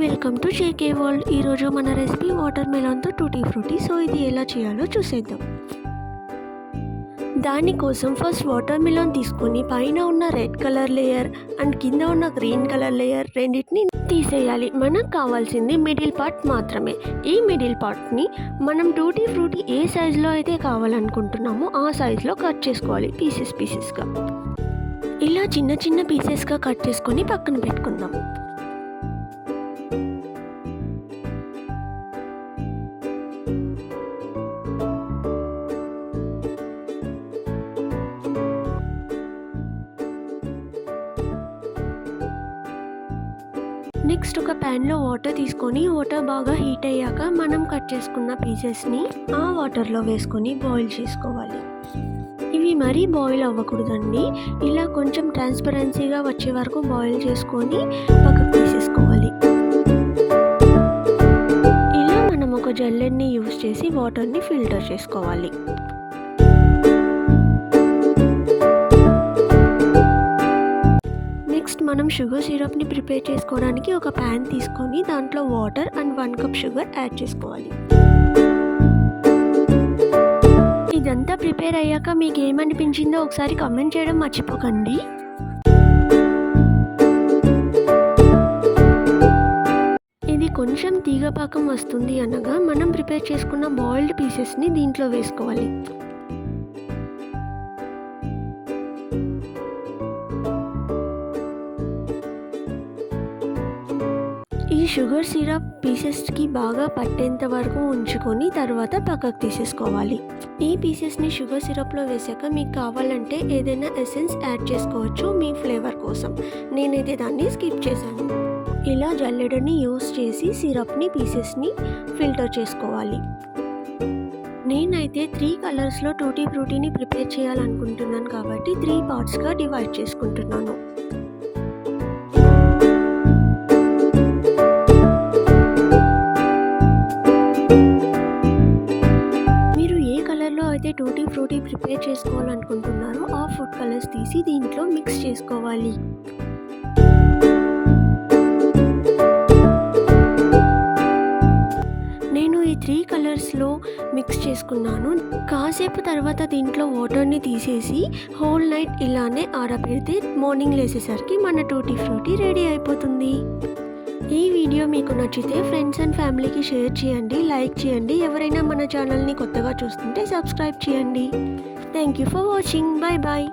Welcome to షేకే world. ఈరోజు మన recipe water మెలాన్తో టూటీ ఫ్రూటీ. సో ఇది ఎలా చేయాలో చూసేద్దాం. దానికోసం ఫస్ట్ వాటర్ మెలాన్ తీసుకొని పైన ఉన్న రెడ్ కలర్ లేయర్ అండ్ కింద ఉన్న గ్రీన్ కలర్ లేయర్ రెండింటిని తీసేయాలి. మనకు కావాల్సింది మిడిల్ పార్ట్ మాత్రమే. ఈ మిడిల్ పార్ట్ని మనం టూటీ ఫ్రూటీ ఏ సైజులో అయితే కావాలనుకుంటున్నామో ఆ సైజులో కట్ చేసుకోవాలి పీసెస్ పీసెస్గా. ఇలా చిన్న చిన్న పీసెస్గా కట్ చేసుకొని పక్కన పెట్టుకుందాం. నెక్స్ట్ ఒక ప్యాన్లో వాటర్ తీసుకొని వాటర్ బాగా హీట్ అయ్యాక మనం కట్ చేసుకున్న పీసెస్ని ఆ వాటర్లో వేసుకొని బాయిల్ చేసుకోవాలి. ఇవి మరీ బాయిల్ అవ్వకూడదండి. ఇలా కొంచెం ట్రాన్స్పరెన్సీగా వచ్చే వరకు బాయిల్ చేసుకొని పక్కకు తీసేసుకోవాలి. ఇలా మనం ఒక జల్లెడ్ని యూస్ చేసి వాటర్ని ఫిల్టర్ చేసుకోవాలి. షుగర్ సిరప్ని ప్రిపేర్ చేసుకోవడానికి ఒక ప్యాన్ తీసుకొని దాంట్లో water and one cup sugar add చేసుకోవాలి. ఇదంతా ప్రిపేర్ అయ్యాక మీకు ఏమనిపించిందో ఒకసారి కమెంట్ చేయడం మర్చిపోకండి. ఇది కొంచెం తీగపాకం వస్తుంది అనగా మనం ప్రిపేర్ చేసుకున్న బాయిల్డ్ పీసెస్ని దీంట్లో వేసుకోవాలి. షుగర్ సిరప్ పీసెస్కి బాగా పట్టేంత వరకు ఉంచుకొని తర్వాత పక్కకు తీసేసుకోవాలి. ఈ పీసెస్ని షుగర్ సిరప్లో వేసాక మీకు కావాలంటే ఏదైనా ఎసెన్స్ యాడ్ చేసుకోవచ్చు మీ ఫ్లేవర్ కోసం. నేనైతే దాన్ని స్కిప్ చేశాను. ఇలా జల్లెడని యూస్ చేసి సిరప్ని పీసెస్ని ఫిల్టర్ చేసుకోవాలి. నేనైతే త్రీ కలర్స్లో టూటీ ఫ్రూటీని ప్రిపేర్ చేయాలనుకుంటున్నాను కాబట్టి త్రీ పార్ట్స్గా డివైడ్ చేసుకుంటున్నాను. అయితే టూటీ ఫ్రూటీ ప్రిపేర్ చేసుకోవాలనుకుంటున్నారో ఆ ఫుడ్ కలర్స్ తీసి దీంట్లో మిక్స్ చేసుకోవాలి. నేను ఈ త్రీ కలర్స్లో మిక్స్ చేసుకున్నాను. కాసేపు తర్వాత దీంట్లో వాటర్ని తీసేసి హోల్ నైట్ ఇలానే ఆరబెడితే మార్నింగ్ లేసేసరికి మన టూటీ ఫ్రూటీ రెడీ అయిపోతుంది. ఈ వీడియో మీకు నచ్చితే ఫ్రెండ్స్ అండ్ ఫ్యామిలీకి షేర్ చేయండి లైక్ చేయండి. ఎవరైనా మన ఛానల్ని కొత్తగా చూస్తుంటే సబ్స్క్రైబ్ చేయండి. Thank you for watching bye bye